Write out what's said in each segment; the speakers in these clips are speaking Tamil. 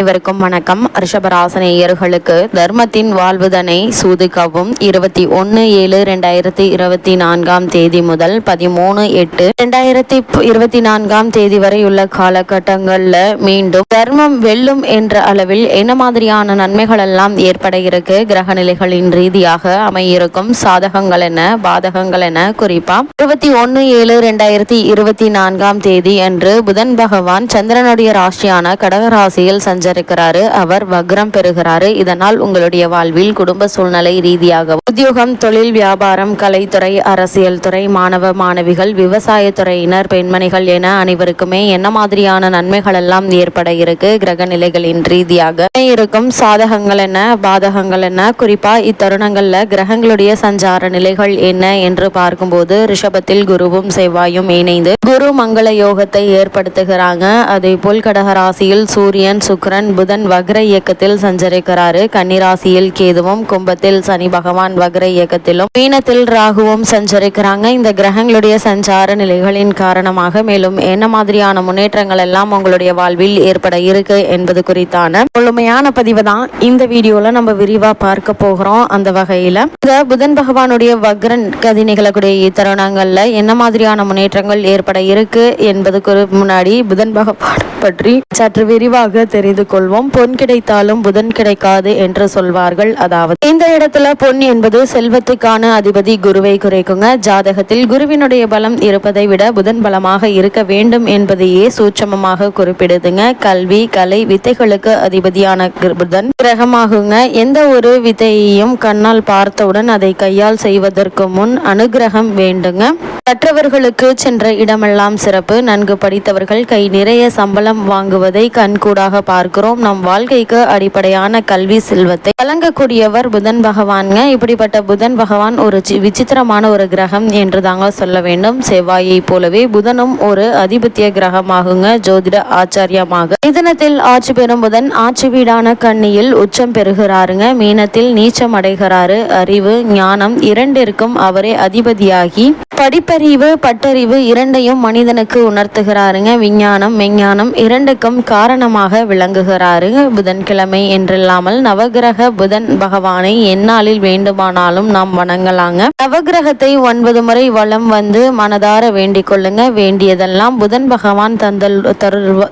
அனைவருக்கும் வணக்கம். ரிஷபராசனேயர்களுக்கு தர்மத்தின் வாழ்வுதனை சூதுக்கவும். இருபத்தி ஒன்று ஏழு ரெண்டாயிரத்தி இருபத்தி நான்காம் தேதி முதல் பதிமூணு எட்டு ரெண்டாயிரத்தி இருபத்தி நான்காம் தேதி வரை உள்ள காலகட்டங்களில் மீண்டும் தர்மம் வெல்லும் என்ற அளவில் என்ன மாதிரியான நன்மைகள் எல்லாம் ஏற்பட இருக்கு? கிரக நிலைகளின் ரீதியாக அமையிருக்கும் சாதகங்கள் என்ன? பாதகங்கள் என குறிப்பா இருபத்தி ஒன்று ஏழு ரெண்டாயிரத்தி இருபத்தி நான்காம் தேதி அன்று புதன் பகவான் சந்திரனுடைய ராசியான கடகராசியில் சஞ்ச சஞ்சரிக்கிறாரு அவர் வக்ரம் பெறுகிறாரு. இதனால் உங்களுடைய வாழ்வில் குடும்ப சூழ்நிலை ரீதியாக உத்தியோகம் தொழில் வியாபாரம் கலைத்துறை அரசியல் துறை மாணவ மாணவிகள் விவசாயத்துறையினர் பெண்மணிகள் என அனைவருக்குமே என்ன மாதிரியான நன்மைகள் எல்லாம் ஏற்பட இருக்கு? கிரக நிலைகளின் ரீதியாக இருக்கும்? சாதகங்கள் என்ன? பாதகங்கள் என்ன? குறிப்பா இத்தருணங்கள்ல கிரகங்களுடைய சஞ்சார நிலைகள் என்ன என்று பார்க்கும்போது ரிஷபத்தில் குருவும் செவ்வாயும் இணைந்து குரு மங்கள யோகத்தை ஏற்படுத்துகிறாங்க. அதே போல் கடகராசியில் சூரியன் சுக்கிரன் புதன் வக்ர இயக்கத்தில் சஞ்சரிக்கிறாரு. கன்னிராசியில் கேதுவும் கும்பத்தில் சனி பகவான் வக்ர இயக்கத்திலும் மீனத்தில் ராகுவும் சஞ்சரிக்கிறாங்க. இந்த கிரகங்களுடைய சஞ்சார நிலைகளின் காரணமாக மேலும் என்ன மாதிரியான முன்னேற்றங்கள் எல்லாம் உங்களுடைய வாழ்வில் ஏற்பட இருக்கு என்பது குறித்தான முழுமையான பதிவு தான் இந்த வீடியோல நம்ம விரிவா பார்க்க போகிறோம். அந்த வகையில இந்த புதன் பகவானுடைய வக்ரன் கதி நிகழக்கூடிய தருணங்கள்ல என்ன மாதிரியான முன்னேற்றங்கள் ஏற்பட இருக்கு என்பதுக்கு முன்னாடி புதன் பகவான் பற்றி சற்று விரிவாக தெரிந்து கொள்வோம். பொன் கிடைத்தாலும் புதன் கிடைக்காது என்று சொல்வார்கள். அதாவது இந்த இடத்துல பொன் என்பது செல்வத்துக்கான அதிபதி குருவை குறைக்குங்க. ஜாதகத்தில் குருவினுடைய பலம் இருப்பதை விட புதன் பலமாக இருக்க வேண்டும் என்பதையே சூட்சமமாக குறிப்பிடுதுங்க. கல்வி கலை வித்தைகளுக்கு அதிபதியான புதன் கிரகமாகுங்க. எந்த ஒரு வித்தையையும் கண்ணால் பார்த்தவுடன் அதை கையால் செய்வதற்கு முன் அனுகிரகம் வேண்டுங்க. கற்றவர்களுக்கு சென்ற இடமெல்லாம் சிறப்பு. நன்கு படித்தவர்கள் கை நிறைய சம்பளம் வாங்குவதை கண்கூடாக பார்க்கிறோம். நம் வாழ்க்கைக்கு அடிப்படையான கல்வி செல்வத்தை வழங்கக்கூடியவர் புதன் பகவான்ங்க. இப்படிப்பட்ட புதன் பகவான் ஒரு விசித்திரமான ஒரு கிரகம் என்று தாங்க சொல்ல வேண்டும். செவ்வாயை போலவே புதனும் ஒரு அதிபத்திய கிரகமாகுங்க. ஜோதிட ஆச்சாரியமாக. மிதனத்தில் ஆட்சி பெறும் புதன் ஆட்சி வீடான கண்ணியில் உச்சம் பெறுகிறாருங்க. மீனத்தில் நீச்சம் அடைகிறாரு. அறிவு ஞானம் இரண்டிற்கும் அவரே அதிபதியாகி படிப்பறிவு பட்டறிவு இரண்டையும் மனிதனுக்கு உணர்த்துகிறாருங்க. விஞ்ஞானம் மெஞ்ஞானம் இரண்டுக்கும் காரணமாக விளங்குகிறாருங்க புதன்கிழமை என்றில்லாமல் நவகிரக புதன் பகவானை எந்நாளில் வேண்டுமானாலும் நாம் வணங்கலாங்க. நவகிரகத்தை ஒன்பது முறை வளம் வந்து மனதார வேண்டிக் கொள்ளுங்க. வேண்டியதெல்லாம் புதன் பகவான் தந்தல் தருவ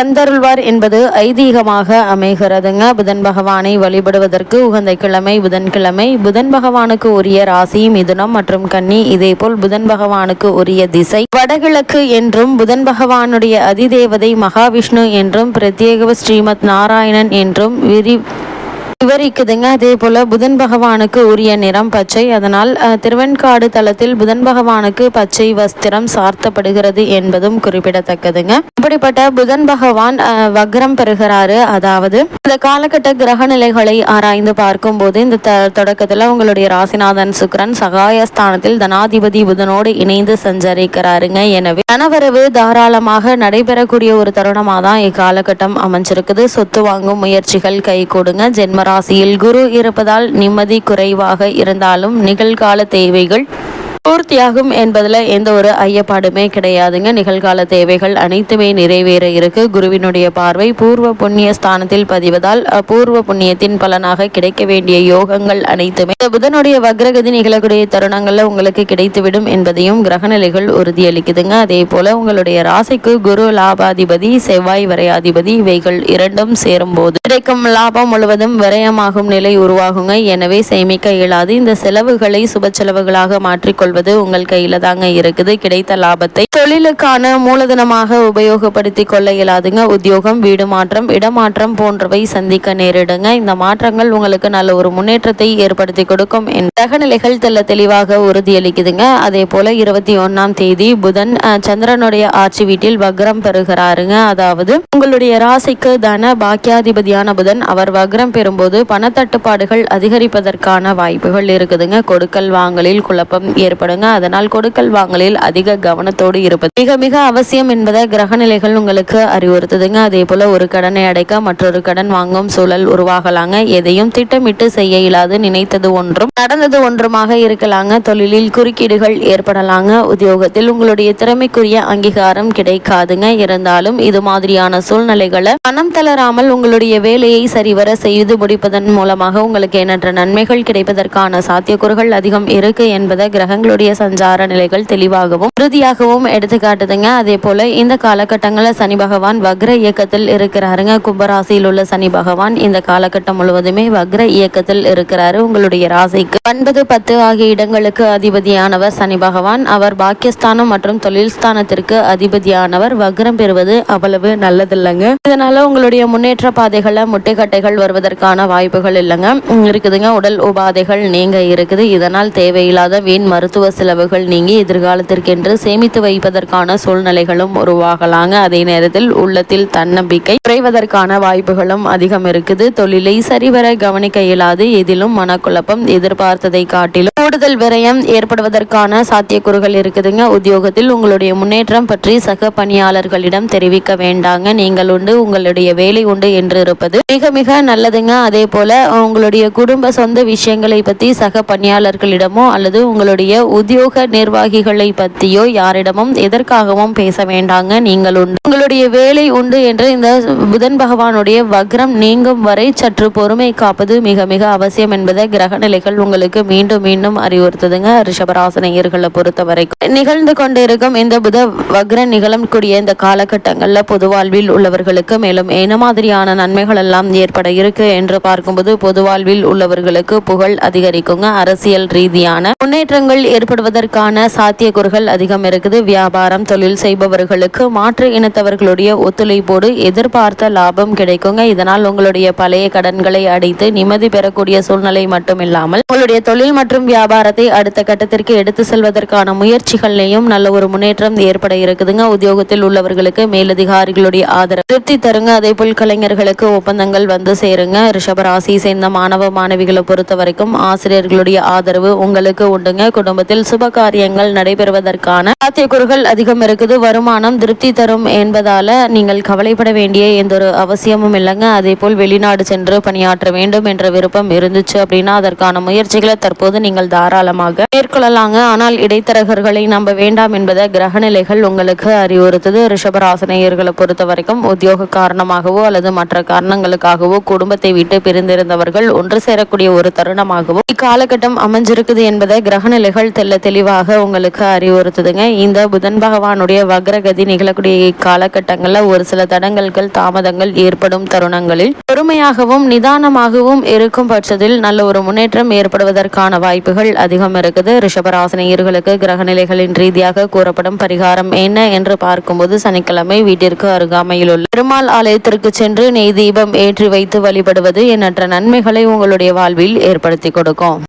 தந்தருள்வார் என்பது ஐதீகமாக அமைகிறதுங்க. புதன் பகவானை வழிபடுவதற்கு உகந்த கிழமை புதன்கிழமை புதன் பகவானுக்கு உரிய ராசி மிதுனம் மற்றும் கன்னி இதேபோல் புதன் பகவானுக்கு உரிய திசை. வடகிழக்கு என்றும் புதன் பகவானுடைய அதிதேவதை மகாவிஷ்ணு என்றும் பிரத்யேக ஸ்ரீமத் நாராயணன் என்றும் விரி விவரிக்குதுங்க. அதே போல புதன் பகவானுக்கு உரிய நிறம் பச்சை. அதனால் திருவெண்காடு தளத்தில் புதன் பகவானுக்கு பச்சை வஸ்திரம் சார்த்தப்படுகிறது என்பதும் குறிப்பிடத்தக்கதுங்க. இப்படிப்பட்ட புதன் பகவான் வக்ரம் பெறுகிறாரு. அதாவது இந்த காலகட்ட கிரக நிலைகளை ஆராய்ந்து பார்க்கும்போது இந்த த தொடக்கத்துல உங்களுடைய ராசிநாதன் சுக்கிரன் சகாயஸ்தானத்தில் தனாதிபதி புதனோடு இணைந்து சஞ்சரிக்கிறாருங்க. எனவே கணவரவு தாராளமாக நடைபெறக்கூடிய ஒரு தருணமாக தான் இக்காலகட்டம் அமைஞ்சிருக்குது. சொத்து வாங்கும் முயற்சிகள் கை கொடுங்க. ஜென்மரா ராசியில் குரு இருப்பதால் நிம்மதி குறைவாக இருந்தாலும் நிகழ்கால தேவைகள் பூர்த்தியாகும் என்பதுல எந்த ஒரு ஐயப்பாடுமே கிடையாதுங்க. நிகழ்கால தேவைகள் அனைத்துமே நிறைவேற இருக்கு. குருவினுடைய பார்வை பூர்வ புண்ணிய ஸ்தானத்தில் பதிவதால் பூர்வ புண்ணியத்தின் பலனாக கிடைக்க வேண்டிய யோகங்கள் அனைத்துமே இந்த புதனுடைய வக்ரகதி நிகழக்கூடிய தருணங்கள்ல உங்களுக்கு கிடைத்துவிடும் என்பதையும் கிரகநிலைகள் உறுதியளிக்குதுங்க. அதே போல உங்களுடைய ராசிக்கு குரு லாபாதிபதி செவ்வாய் வரையாதிபதி இவைகள் இரண்டும் சேரும் போது கிடைக்கும் லாபம் முழுவதும் விரயமாகும் நிலை உருவாகுங்க. எனவே சேமிக்க இயலாது. இந்த செலவுகளை சுப செலவுகளாக கொள்வது உங்கள் கையில தாங்க இருக்குது. கிடைத்த லாபத்தை தொழிலுக்கான மூலதனமாக உபயோகப்படுத்தி கொள்ள இயலாதுங்க. உத்தியோகம் வீடு மாற்றம் இடமாற்றம் போன்றவை சந்திக்க நேரிடுங்க. இந்த மாற்றங்கள் உங்களுக்கு நல்ல ஒரு முன்னேற்றத்தை ஏற்படுத்தி கொடுக்கும் என்ற கிரகநிலைகள் தெல்ல தெளிவாக உறுதியளிக்குதுங்க. அதே போல இருபத்தி ஒன்னாம் தேதி புதன் அஹ், சந்திரனுடைய ஆட்சி வீட்டில் வக்ரம் பெறுகிறாருங்க. அதாவது உங்களுடைய ராசிக்கு தன பாக்கியாதிபதியான புதன் அவர் வக்ரம் பெறும்போது பணத்தட்டுப்பாடுகள் அதிகரிப்பதற்கான வாய்ப்புகள் இருக்குதுங்க. கொடுக்கல் வாங்கலில் குழப்பம் ஏற்படும் ஏற்படுங்க அதனால் கொடுக்கல் வாங்கலில் அதிக கவனத்தோடு இருப்பது மிக மிக அவசியம் என்பதை கிரகநிலைகள் உங்களுக்கு அறிவுறுத்துதுங்க. அதே போல ஒரு கடனை அடைக்க மற்றொரு கடன் வாங்கும் சூழல் உருவாகலாங்க. எதையும் திட்டமிட்டு செய்ய இயலாது நினைத்தது ஒன்றும் நடந்தது ஒன்றுமாக இருக்கலாங்க. தொழிலில் குறுக்கீடுகள் ஏற்படலாங்க. உத்தியோகத்தில் உங்களுடைய திறமைக்குரிய அங்கீகாரம் கிடைக்காதுங்க. இருந்தாலும் இது மாதிரியான சூழ்நிலைகளை பணம் தளராமல் உங்களுடைய வேலையை சரிவர செய்து முடிப்பதன் மூலமாக உங்களுக்கு எண்ணற்ற நன்மைகள் கிடைப்பதற்கான சாத்தியக்கூறுகள் அதிகம் இருக்கு என்பதை கிரகங்களுடைய சஞ்சார நிலைகள் தெளிவாகவும் உறுதியாகவும் எடுத்துக்காட்டுதுங்க அதே போல இந்த காலகட்டங்களில் சனி பகவான் வக்ர இயக்கத்தில் இருக்கிறாருங்க. கும்பராசியில் உள்ள சனி பகவான் இந்த காலகட்டம் முழுவதுமே வக்ர இயக்கத்தில் இருக்கிறாரு. உங்களுடைய ராசிக்கு ஒன்பது பத்து ஆகிய இடங்களுக்கு அதிபதியானவர் சனி பகவான். அவர் பாக்கியஸ்தானம் மற்றும் தொழில் ஸ்தானத்திற்கு அதிபதியானவர். வக்ரம் பெறுவது அவ்வளவு நல்லதில்லைங்க. இதனால உங்களுடைய முன்னேற்ற பாதைகளில் முட்டைக்கட்டைகள் வருவதற்கான வாய்ப்புகள் இல்லைங்க. இருக்குதுங்க. உடல் உபாதைகள் நீங்க இருக்குது. இதனால் தேவையில்லாத வீண் மருத்துவ செலவுகள் நீங்கி எதிர்காலத்திற்கென்று சேமித்து வைப்பதற்கான சூழ்நிலைகளும் உருவாகலாங்க. அதே நேரத்தில் உள்ளத்தில் தன்னம்பிக்கை குறைவதற்கான வாய்ப்புகளும் அதிகம் இருக்குது. தொழிலை சரிவர கவனிக்க இயலாது. எதிலும் மனக்குழப்பம் எதிர்பார்த்ததை காட்டிலும் கூடுதல் விரயம் ஏற்படுவதற்கான சாத்தியக்கூறுகள் இருக்குதுங்க. உத்தியோகத்தில் உங்களுடைய முன்னேற்றம் பற்றி சக பணியாளர்களிடம் தெரிவிக்க வேண்டாங்க. நீங்கள் உண்டு உங்களுடைய வேலை உண்டு என்று இருப்பது மிக மிக நல்லதுங்க. அதே போல உங்களுடைய குடும்ப சொந்த விஷயங்களை பற்றி சக பணியாளர்களிடமோ அல்லது உங்களுடைய உத்தியோக நிர்வாகிகளை பற்றியோ யாரிடமும் எதற்காகவும் பேச வேண்டாங்க நீங்கள் உண்டு உங்களுடைய வேலை உண்டு என்று இந்த புதன் பகவானுடைய வக்ரம் நீங்கும் வரை சற்று பொறுமை காப்பது மிக மிக அவசியம் என்பதை கிரக நிலைகள் உங்களுக்கு மீண்டும் மீண்டும் அறிவுறுத்துதுங்க. ரிஷபராசனையர்களை பொறுத்த வரைக்கும் நிகழ்ந்து கொண்டிருக்கும் இந்த புத வக்ரம் நிகழக்கூடிய இந்த காலகட்டங்களில் பொது வாழ்வில் உள்ளவர்களுக்கு மேலும் என்ன மாதிரியான நன்மைகள் எல்லாம் ஏற்பட இருக்கு என்று பார்க்கும்போது பொது வாழ்வில் உள்ளவர்களுக்கு புகழ் அதிகரிக்குங்க. அரசியல் ரீதியான முன்னேற்றங்கள் ஏற்படுவதற்கான சாத்தியக்கூறுகள் அதிகம் இருக்குது. வியாபாரம் தொழில் செய்பவர்களுக்கு மாற்று இனத்தவர்களுடைய ஒத்துழைப்போடு எதிர்பார்த்த லாபம் கிடைக்குங்க. இதனால் உங்களுடைய பழைய கடன்களை அடைத்து நிம்மதி பெறக்கூடிய சூழ்நிலை மட்டும் இல்லாமல் உங்களுடைய தொழில் மற்றும் வியாபாரத்தை அடுத்த கட்டத்திற்கு எடுத்து செல்வதற்கான முயற்சிகள்லையும் நல்ல ஒரு முன்னேற்றம் ஏற்பட இருக்குதுங்க. உத்தியோகத்தில் உள்ளவர்களுக்கு மேலதிகாரிகளுடைய ஆதரவு திருப்தி தருங்க. அதே போல் கலைஞர்களுக்கு ஒப்பந்தங்கள் வந்து சேருங்க. ரிஷபராசி சேர்ந்த மாணவ மாணவிகளை பொறுத்த வரைக்கும் ஆசிரியர்களுடைய ஆதரவு உங்களுக்கு உண்டுங்க. குடும்பத்தில் சுப காரியங்கள் நடைபெறுவதற்கான சாத்தியக்கூறுகள் அதிகம் இருக்குது. வருமானம் திருப்தி தரும் என்பதால நீங்கள் கவலைப்பட வேண்டிய எந்த ஒரு அவசியமும் இல்லைங்க. அதே போல் வெளிநாடு சென்று பணியாற்ற வேண்டும் என்ற விருப்பம் இருந்துச்சு அப்படின்னா அதற்கான முயற்சிகளை தற்போது நீங்கள் தாராளமாக மேற்கொள்ளலாங்க. ஆனால் இடைத்தரகர்களை நம்ப வேண்டாம் என்பதை கிரகநிலைகள் உங்களுக்கு அறிவுறுத்துது. ரிஷபராசனையர்களை பொறுத்த வரைக்கும் உத்தியோக காரணமாகவோ அல்லது மற்ற காரணங்களுக்காகவோ குடும்பத்தை விட்டு பிரிந்திருந்தவர்கள் ஒன்று சேரக்கூடிய ஒரு தருணமாகவும் இக்காலகட்டம் அமைஞ்சிருக்குது என்பதை கிரகநிலைகள் தெல்ல தெளிவாக உங்களுக்கு அறிவுறுத்துதுங்க. இந்த புதன் பகவானுடைய வக்ரகதி நிகழக்கூடிய காலகட்டங்களில் ஒரு சில தடங்கல்கள் தாமதங்கள் ஏற்படும் தருணங்களில் பொறுமையாகவும் நிதானமாகவும் இருக்கும் பட்சத்தில் நல்ல ஒரு முன்னேற்றம் ஏற்படுவதற்கான வாய்ப்புகள் அதிகம் இருக்குது. ரிஷபராசினியர்களுக்கு கிரகநிலைகளின் ரீதியாக கூறப்படும் பரிகாரம் என்ன என்று பார்க்கும்போது சனிக்கிழமை வீட்டிற்கு அருகாமையில் உள்ள பெருமாள் ஆலயத்திற்கு சென்று நெய் தீபம் ஏற்றி வைத்து வழிபடுவது எண்ணற்ற நன்மைகளை உங்களுடைய வாழ்வில் ஏற்படுத்தி கொடுக்கும்.